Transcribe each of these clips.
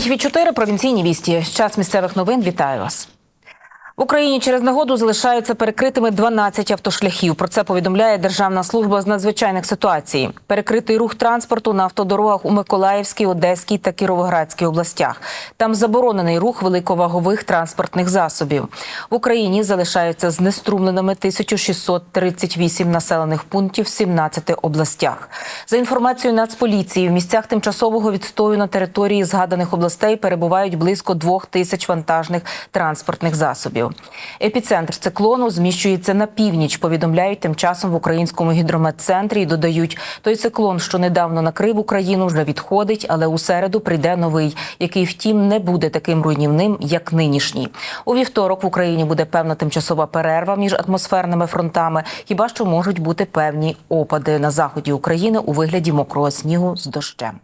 ТВ 4 провінційні вісті. Час місцевих новин. Вітаю вас. В Україні через негоду залишаються перекритими 12 автошляхів. Про це повідомляє Державна служба з надзвичайних ситуацій. Перекритий рух транспорту на автодорогах у Миколаївській, Одеській та Кіровоградській областях. Там заборонений рух великовагових транспортних засобів. В Україні залишаються знеструмленими 1638 населених пунктів в 17 областях. За інформацією Нацполіції, в місцях тимчасового відстою на території згаданих областей перебувають близько двох тисяч вантажних транспортних засобів. Епіцентр циклону зміщується на північ. Повідомляють тим часом в українському гідрометцентрі і додають, той циклон, що недавно накрив Україну, вже відходить, але у середу прийде новий, який, втім, не буде таким руйнівним, як нинішній. У вівторок в Україні буде певна тимчасова перерва між атмосферними фронтами. Хіба що можуть бути певні опади на заході України у вигляді мокрого снігу з дощем.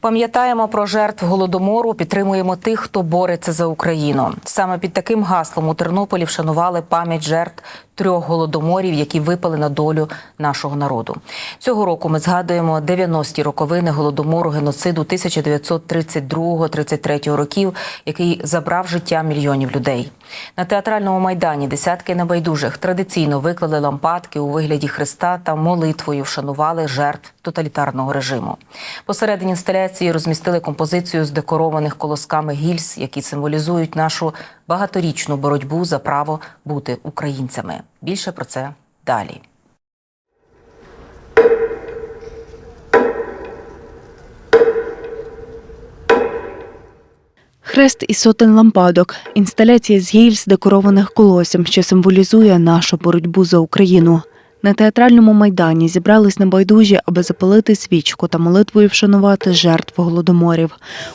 Пам'ятаємо про жертв голодомору, підтримуємо тих, хто бореться за Україну. Саме під таким гаслом у Тернополі вшанували пам'ять жертв трьох голодоморів, які випали на долю нашого народу. Цього року ми згадуємо 90-ті роковини голодомору геноциду 1932-33 років, який забрав життя мільйонів людей. На театральному майдані десятки небайдужих традиційно виклали лампадки у вигляді Христа та молитвою вшанували жертв тоталітарного режиму. Посередині інсталяції розмістили композицію з декорованих колосками гільз, які символізують нашу багаторічну боротьбу за право бути українцями. Більше про це далі. Хрест із сотень лампадок, інсталяція з гільз, декорованих колоссям, що символізує нашу боротьбу за Україну. На театральному майдані зібрались небайдужі, аби запалити свічку та молитвою вшанувати жертв голодоморів.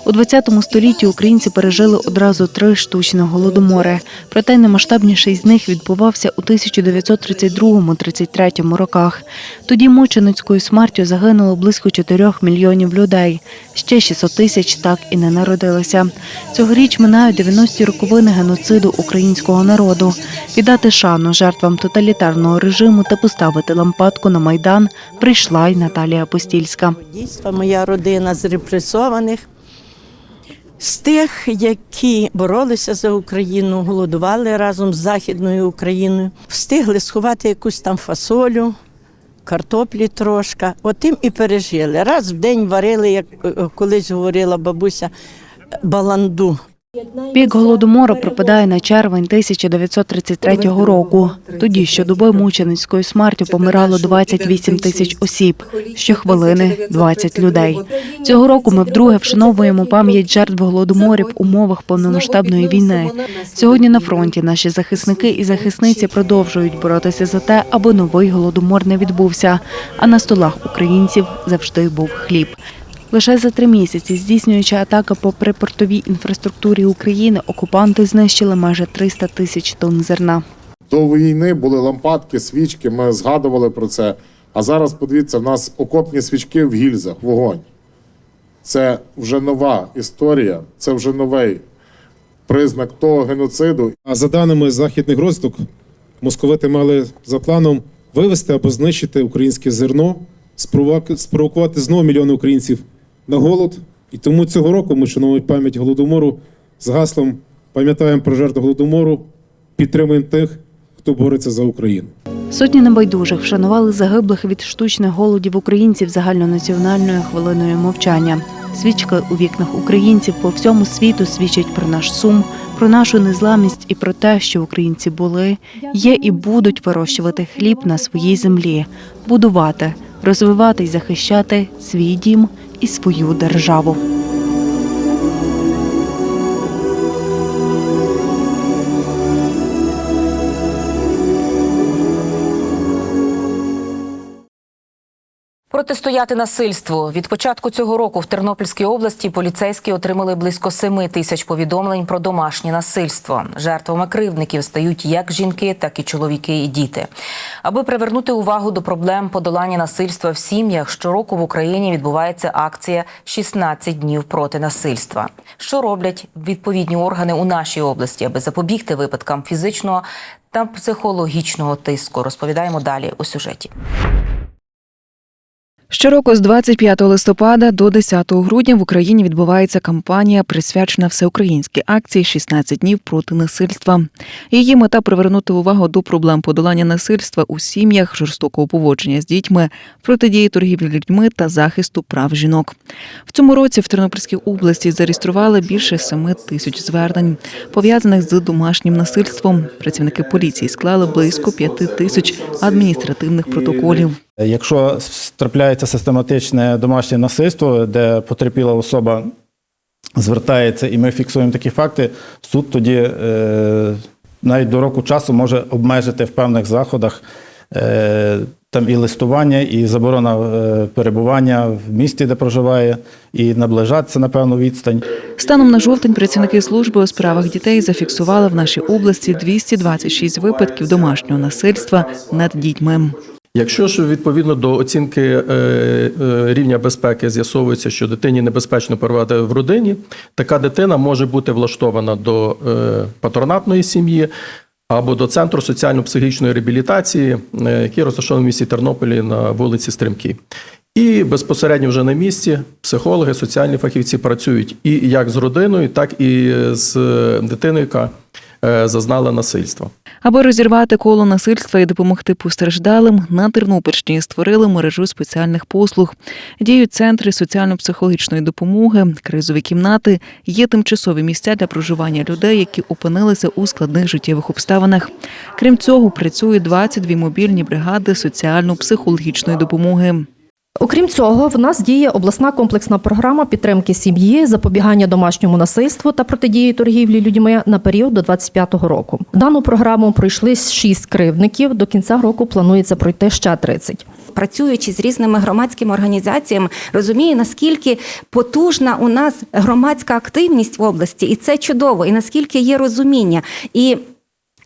У ХХ столітті українці пережили одразу три штучні голодомори. Проте наймасштабніший з них відбувався у 1932-33 роках. Тоді мученицькою смертю загинуло близько 4 мільйонів людей. Ще 600 тисяч так і не народилися. Цьогоріч минають 90-ті роковини геноциду українського народу. Віддати шану жертвам тоталітарного режиму та поставити лампадку на майдан прийшла й Наталія Постільська. Дійства моя родина з репресованих, з тих, які боролися за Україну, голодували разом з Західною Україною, встигли сховати якусь там фасолю, картоплі трошка. Отим і пережили. Раз в день варили, як е, колись говорила бабуся, баланду. Пік голодомору припадає на червень 1933 року. Тоді щодоби мученицькою смертю помирало 28 тисяч осіб, щохвилини 20 людей. Цього року ми вдруге вшановуємо пам'ять жертв голодоморів в умовах повномасштабної війни. Сьогодні на фронті наші захисники і захисниці продовжують боротися за те, аби новий голодомор не відбувся. А на столах українців завжди був хліб. Лише за три місяці, здійснюючи атаки по припортовій інфраструктурі України, окупанти знищили майже 300 тисяч тонн зерна. До війни були лампадки, свічки, ми згадували про це. А зараз подивіться, в нас окопні свічки в гільзах, вогонь. Це вже нова історія, це вже новий признак того геноциду. А за даними західних розвиток, московити мали за планом вивести або знищити українське зерно, спровоку- спровокувати знову мільйони українців на голод. І тому цього року ми шануємо пам'ять голодомору з гаслом пам'ятаємо про жертву голодомору, підтримуємо тих, хто бореться за Україну. Сотні небайдужих вшанували загиблих від штучних голодів українців загальнонаціональною хвилиною мовчання. Свічки у вікнах українців по всьому світу свідчать про наш сум, про нашу незламність і про те, що українці були, є і будуть вирощувати хліб на своїй землі, будувати, розвивати й захищати свій дім і свою державу. Протистояти насильству від початку цього року в Тернопільській області поліцейські отримали близько 7 тисяч повідомлень про домашнє насильство. Жертвами кривдників стають як жінки, так і чоловіки і діти. Аби привернути увагу до проблем подолання насильства в сім'ях, щороку в Україні відбувається акція «16 днів проти насильства. Що роблять відповідні органи у нашій області, аби запобігти випадкам фізичного та психологічного тиску? Розповідаємо далі у сюжеті. Щороку з 25 листопада до 10 грудня в Україні відбувається кампанія, присвячена всеукраїнській акції «16 днів проти насильства. Її мета привернути увагу до проблем подолання насильства у сім'ях, жорстокого поводження з дітьми, протидії торгівлі людьми та захисту прав жінок. В цьому році в Тернопільській області зареєстрували більше 7 тисяч звернень, пов'язаних з домашнім насильством. Працівники поліції склали близько 5 тисяч адміністративних протоколів. Якщо трапляється систематичне домашнє насильство, де потерпіла особа звертається, і ми фіксуємо такі факти, суд тоді е, навіть до року часу може обмежити в певних заходах е, там і листування, і заборона е, перебування в місті, де проживає, і наближатися на певну відстань. Станом на жовтень працівники служби у справах дітей зафіксували в нашій області 226 випадків домашнього насильства над дітьми. Якщо ж відповідно до оцінки е, е, рівня безпеки з'ясовується, що дитині небезпечно перебувати в родині, така дитина може бути влаштована до е, патронатної сім'ї або до центру соціально-психічної реабілітації, який розташований в місті Тернополі на вулиці Стримкій. І безпосередньо вже на місці психологи, соціальні фахівці працюють і як з родиною, так і з дитиною, яка е, зазнала насильства. Аби розірвати коло насильства і допомогти постраждалим, на Тернопільщині створили мережу спеціальних послуг. Діють центри соціально-психологічної допомоги, кризові кімнати, є тимчасові місця для проживання людей, які опинилися у складних життєвих обставинах. Крім цього, працюють 22 мобільні бригади соціально-психологічної допомоги. Окрім цього, в нас діє обласна комплексна програма підтримки сім'ї, запобігання домашньому насильству та протидії торгівлі людьми на період до 25-го року. Дану програму пройшли 6 кривдників. До кінця року планується пройти ще 30. працюючи з різними громадськими організаціями, розумію, наскільки потужна у нас громадська активність в області, і це чудово, і наскільки є розуміння. І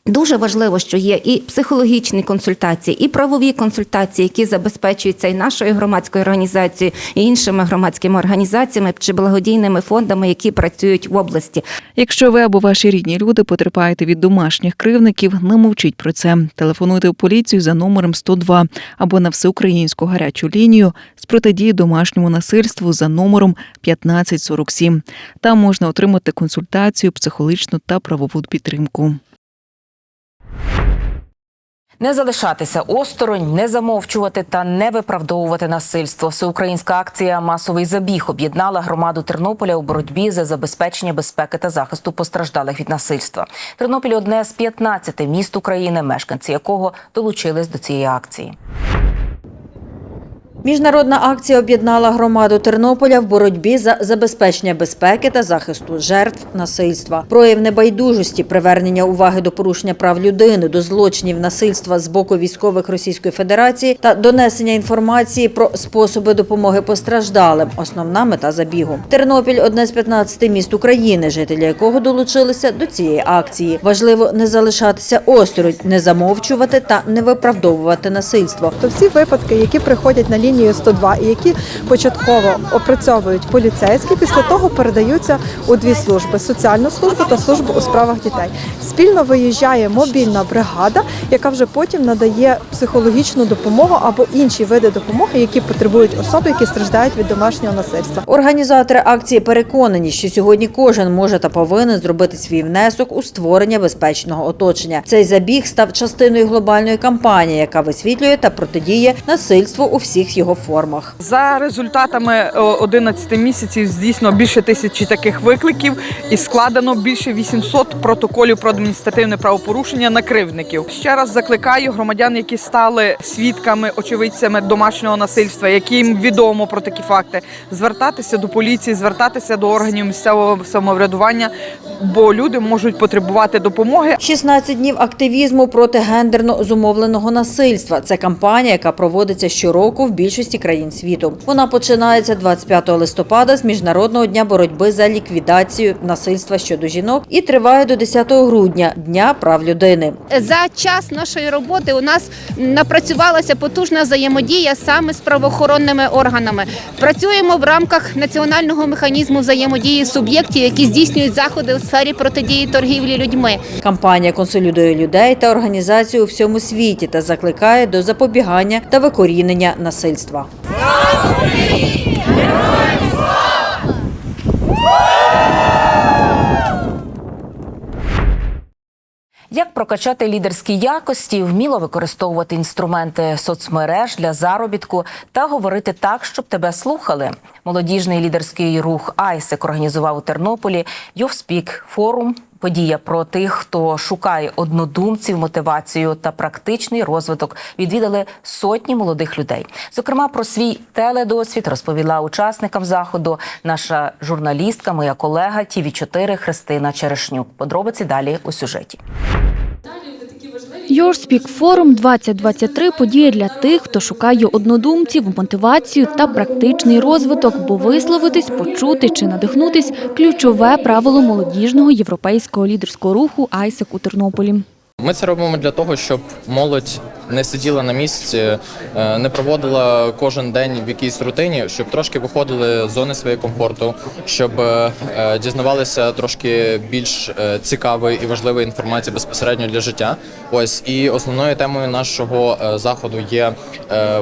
Дуже важливо, що є і психологічні консультації, і правові консультації, які забезпечуються і нашою громадською організацією, і іншими громадськими організаціями чи благодійними фондами, які працюють в області. Якщо ви або ваші рідні люди потерпаєте від домашніх кривників, не мовчіть про це. Телефонуйте у поліцію за номером 102 або на всеукраїнську гарячу лінію з протидії домашньому насильству за номером 1547. Там можна отримати консультацію, психологічну та правову підтримку. Не залишатися осторонь, не замовчувати та не виправдовувати насильство. Всеукраїнська акція Масовий забіг об'єднала громаду Тернополя у боротьбі за забезпечення безпеки та захисту постраждалих від насильства. Тернопіль одне з 15 міст України, мешканці якого долучились до цієї акції. Міжнародна акція об'єднала громаду Тернополя в боротьбі за забезпечення безпеки та захисту жертв насильства. Прояв небайдужості, привернення уваги до порушення прав людини, до злочинів насильства з боку військових Російської Федерації та донесення інформації про способи допомоги постраждалим. Основна мета забігу. Тернопіль одне з 15 міст України, жителі якого долучилися до цієї акції. Важливо не залишатися осторонь, не замовчувати та не виправдовувати насильство. То всі випадки, які приходять на лінію 102 і які початково опрацьовують поліцейські, після того передаються у дві служби: соціальну службу та службу у справах дітей. Спільно виїжджає мобільна бригада, яка вже потім надає психологічну допомогу або інші види допомоги, які потребують особи, які страждають від домашнього насильства. Організатори акції переконані, що сьогодні кожен може та повинен зробити свій внесок у створення безпечного оточення. Цей забіг став частиною глобальної кампанії, яка висвітлює та протидіє насильству у всіх його формах. За результатами о, 11 місяців здійснено більше тисячі таких викликів і складено більше 800 протоколів про адміністративне правопорушення на кривдників. Ще раз закликаю громадян, які стали свідками, очевидцями домашнього насильства, яким відомо про такі факти, звертатися до поліції, звертатися до органів місцевого самоврядування, бо люди можуть потребувати допомоги. 16 днів активізму проти гендерно зумовленого насильства. Це кампанія, яка проводиться щороку в більшості країн світу. Вона починається 25 листопада з міжнародного дня боротьби за ліквідацію насильства щодо жінок і триває до 10 грудня дня прав людини. За час нашої роботи у нас напрацювалася потужна взаємодія саме з правоохоронними органами. Працюємо в рамках національного механізму взаємодії суб'єктів, які здійснюють заходи у сфері протидії торгівлі людьми. Кампанія консолідує людей та організацію у всьому світі та закликає до запобігання та викорінення насильства. Як прокачати лідерські якості, вміло використовувати інструменти соцмереж для заробітку та говорити так, щоб тебе слухали. Молодіжний лідерський рух Айсек організував у Тернополі Йовспік форум. Подія про тих, хто шукає однодумців, мотивацію та практичний розвиток. Відвідали сотні молодих людей. Зокрема, про свій теледосвід розповіла учасникам заходу наша журналістка, моя колега ТІВІ 4 Христина Черешнюк. Подробиці далі у сюжеті. Your Speak Forum 2023 – подія для тих, хто шукає однодумців, мотивацію та практичний розвиток, бо висловитись, почути чи надихнутись – ключове правило молодіжного європейського лідерського руху «Айсек» у Тернополі. Ми це робимо для того, щоб молодь не сиділа на місці, е, не проводила кожен день в якійсь рутині, щоб трошки виходили з зони своєї комфорту, щоб е, е, дізнавалися трошки більш цікавої і важливої інформації безпосередньо для життя. Ось і основною темою нашого заходу є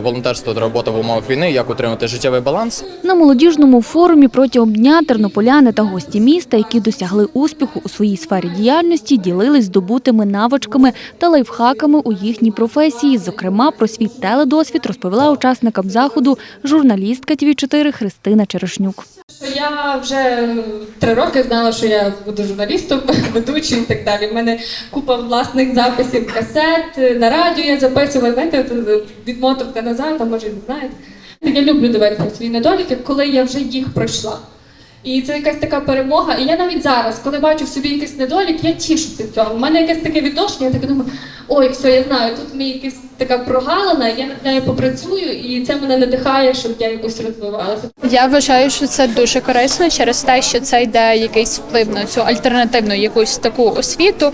волонтерство та робота в умовах війни, як утримати життєвий баланс. На молодіжному форумі протягом дня тернополяни та гості міста, які досягли успіху у своїй сфері діяльності, ділились здобутими навичками та лайфхаками у їхній професії. Зокрема, про свій теледосвід розповіла учасникам заходу журналістка ТВ 4 Христина Черешнюк. Я вже три роки знала, що я буду журналістом, ведучим і так далі. У мене купа власних записів касет, на радіо я записувала, знаєте, от відмотовка назад, а може не знаєте. Я люблю дивитися свої недоліки, коли я вже їх пройшла. І це якась така перемога. І я навіть зараз, коли бачу в собі якийсь недолік, я тішуся цього. У мене якесь таке відношення, я так думаю, ой, все, я знаю, тут мені якась така прогалина, я над нею попрацюю, і це мене надихає, щоб я якось розвивалася. Я вважаю, що це дуже корисно через те, що це йде якийсь вплив на цю альтернативну якусь таку освіту.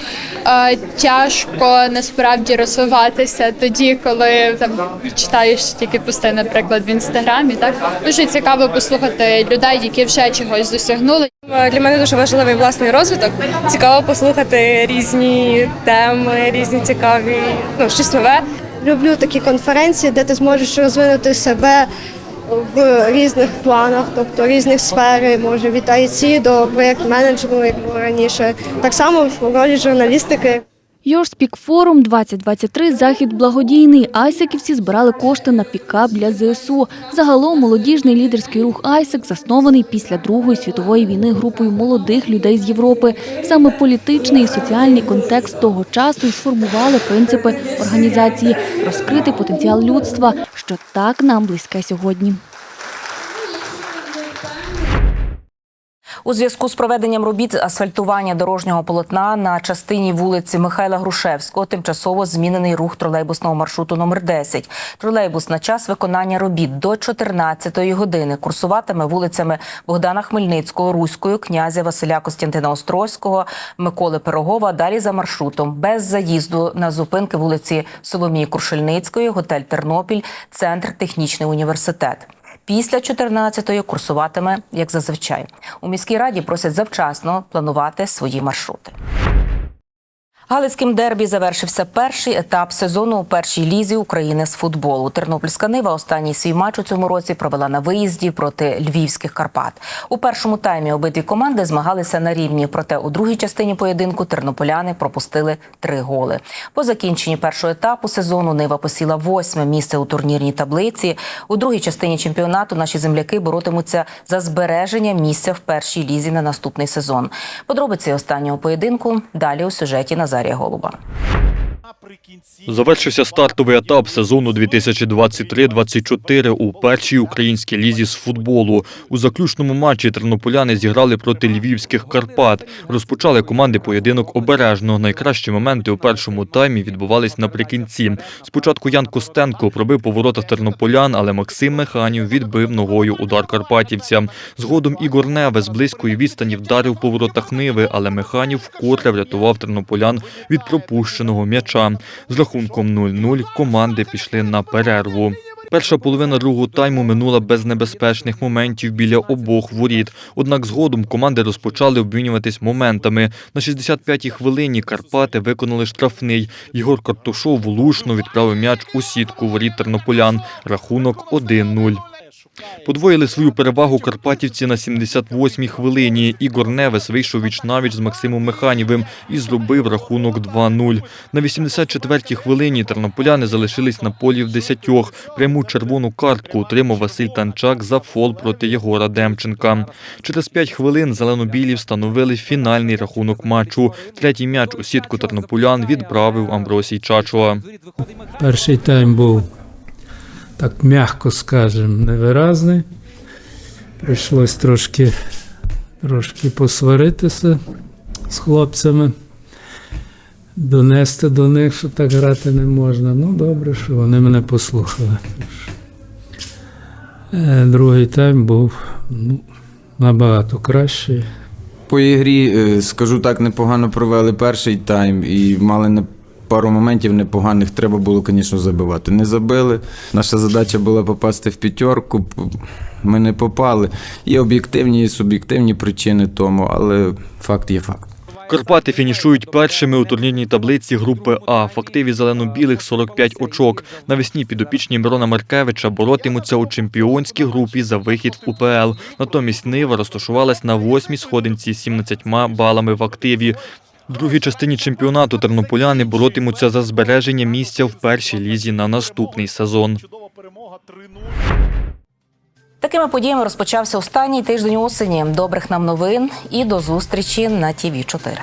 Тяжко насправді розвиватися тоді, коли там читаєш тільки пости, наприклад, в інстаграмі. Так дуже цікаво послухати людей, які вже чогось досягнули. Для мене дуже важливий власний розвиток. Цікаво послухати різні теми, різні цікаві, ну щось нове. Люблю такі конференції, де ти зможеш розвинути себе в різних планах, тобто різних сфер, може від IT до проєкт-менеджменту, як було раніше. Так само в ролі журналістики. Speak Forum 2023 – захід благодійний. Айсеківці збирали кошти на пікап для ЗСУ. Загалом молодіжний лідерський рух Айсек заснований після Другої світової війни групою молодих людей з Європи. Саме політичний і соціальний контекст того часу і сформували принципи організації – розкрити потенціал людства, що так нам близьке сьогодні. У зв'язку з проведенням робіт асфальтування дорожнього полотна на частині вулиці Михайла Грушевського тимчасово змінений рух тролейбусного маршруту номер 10. Тролейбус на час виконання робіт до 14-ї години курсуватиме вулицями Богдана Хмельницького, Руською, князя Василя Костянтина Острозького, Миколи Пирогова. Далі за маршрутом без заїзду на зупинки вулиці Соломії Куршельницької, готель Тернопіль, центр технічний університет. Після 14-ї курсуватиме, як зазвичай. У міській раді просять завчасно планувати свої маршрути. Галицьким дербі завершився перший етап сезону у першій лізі України з футболу. Тернопільська Нива останній свій матч у цьому році провела на виїзді проти львівських Карпат. У першому таймі обидві команди змагалися на рівні. Проте у другій частині поєдинку тернополяни пропустили три голи. По закінченні першого етапу сезону Нива посіла восьме місце у турнірній таблиці. У другій частині чемпіонату наші земляки боротимуться за збереження місця в першій лізі на наступний сезон. Подробиці останнього поєдинку далі у сюжеті Назарія Голуба. Завершився стартовий етап сезону 2023-24 у першій українській лізі з футболу. У заключному матчі тернополяни зіграли проти львівських Карпат. Розпочали команди поєдинок обережно. Найкращі моменти у першому таймі відбувались наприкінці. Спочатку Ян Костенко пробив по воротах тернополян, але Максим Механів відбив ногою удар карпатівця. Згодом Ігор Неве з близької відстані вдарив по воротах Ниви, але Механів вкотре врятував тернополян від пропущеного м'яча. З рахунком 0-0 команди пішли на перерву. Перша половина другого тайму минула без небезпечних моментів біля обох воріт. Однак згодом команди розпочали обмінюватись моментами. На 65-й хвилині Карпати виконали штрафний. Єгор Картушов влучно відправив м'яч у сітку воріт тернополян. Рахунок 1-0. Подвоїли свою перевагу карпатівці на 78-й хвилині. Ігор Невес вийшов віч-навіч з Максимом Механівим і зробив рахунок 2-0. На 84-й хвилині тернополяни залишились на полі в десятьох. Пряму червону картку отримав Василь Танчак за фол проти Єгора Демченка. Через 5 хвилин зеленобілі встановили фінальний рахунок матчу. Третій м'яч у сітку тернополян відправив Амбросій Чачуа. Перший тайм був, так м'яко скажемо, невиразний. Прийшлось трошки, трошки посваритися з хлопцями, донести до них, що так грати не можна. Ну, добре, що вони мене послухали. Е, Другий тайм був ну, набагато кращий. По ігрі, е, скажу так, непогано провели перший тайм і мали пару моментів непоганих. Треба було, звісно, забивати. Не забили. Наша задача була попасти в п'ятерку. Ми не попали. Є об'єктивні і суб'єктивні причини тому, але факт є факт. Карпати фінішують першими у турнірній таблиці групи А. В активі зелено-білих 45 очок. Навесні підопічні Мирона Маркевича боротимуться у чемпіонській групі за вихід в УПЛ. Натомість Нива розташувалась на восьмій сходинці з 17 балами в активі. В другій частині чемпіонату тернополяни боротимуться за збереження місця в першій лізі на наступний сезон. Такими подіями розпочався останній тиждень осені. Добрих нам новин і до зустрічі на ТІВІ 4